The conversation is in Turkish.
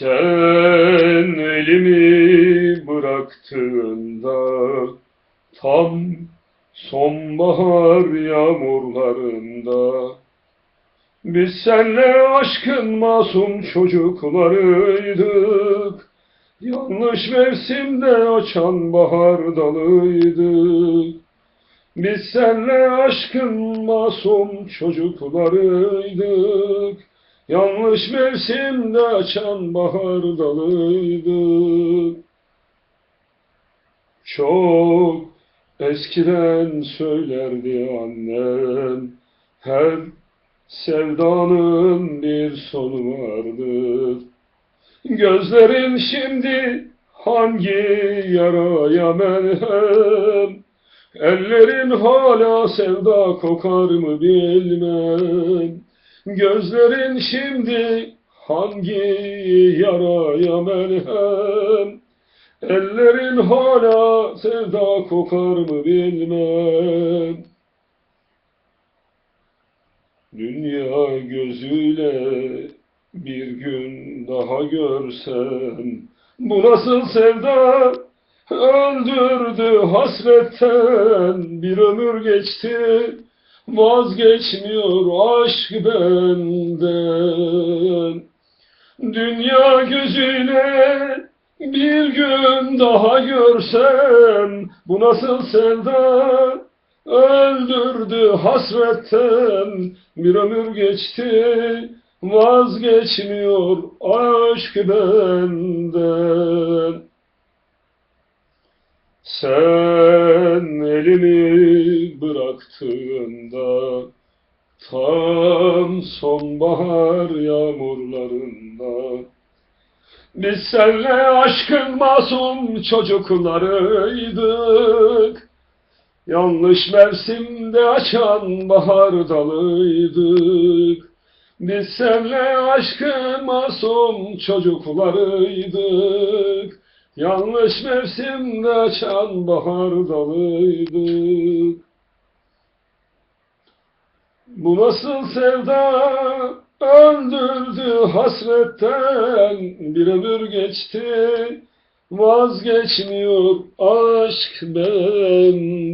Sen elimi bıraktığında tam sonbahar yağmurlarında biz senle aşkın masum çocuklarıydık. Yanlış mevsimde açan bahar dalıydık. Biz senle aşkın masum çocuklarıydık. Yanlış mevsimde açan bahar dalıydık. Çok eskiden söylerdi annem, her sevdanın bir sonu vardır. Gözlerin şimdi hangi yaraya merhem, ellerin hala sevda kokar mı bilmem. Gözlerin şimdi hangi yaraya merhem, ellerin hala sevda kokar mı bilmem. Dünya gözüyle bir gün daha görsem Bu nasıl sevda? Öldürdü hasretten Bir ömür geçti vazgeçmiyor aşk benden. Dünya gözüyle bir gün daha görsem Bu nasıl sevda? Öldürdü hasretten Bir ömür geçti. Vazgeçmiyor aşk benden Sen elimi bıraktığında Tam sonbahar yağmurlarında Biz senle aşkın masum çocuklarıydık. Yanlış mevsimde açan bahar dalıydık. Biz senle aşkın masum çocuklarıydık Yanlış mevsimde açan bahar dalıydık Bu nasıl sevda? Öldürdü hasretten Bir ömür geçti. Vazgeçmiyor aşk benden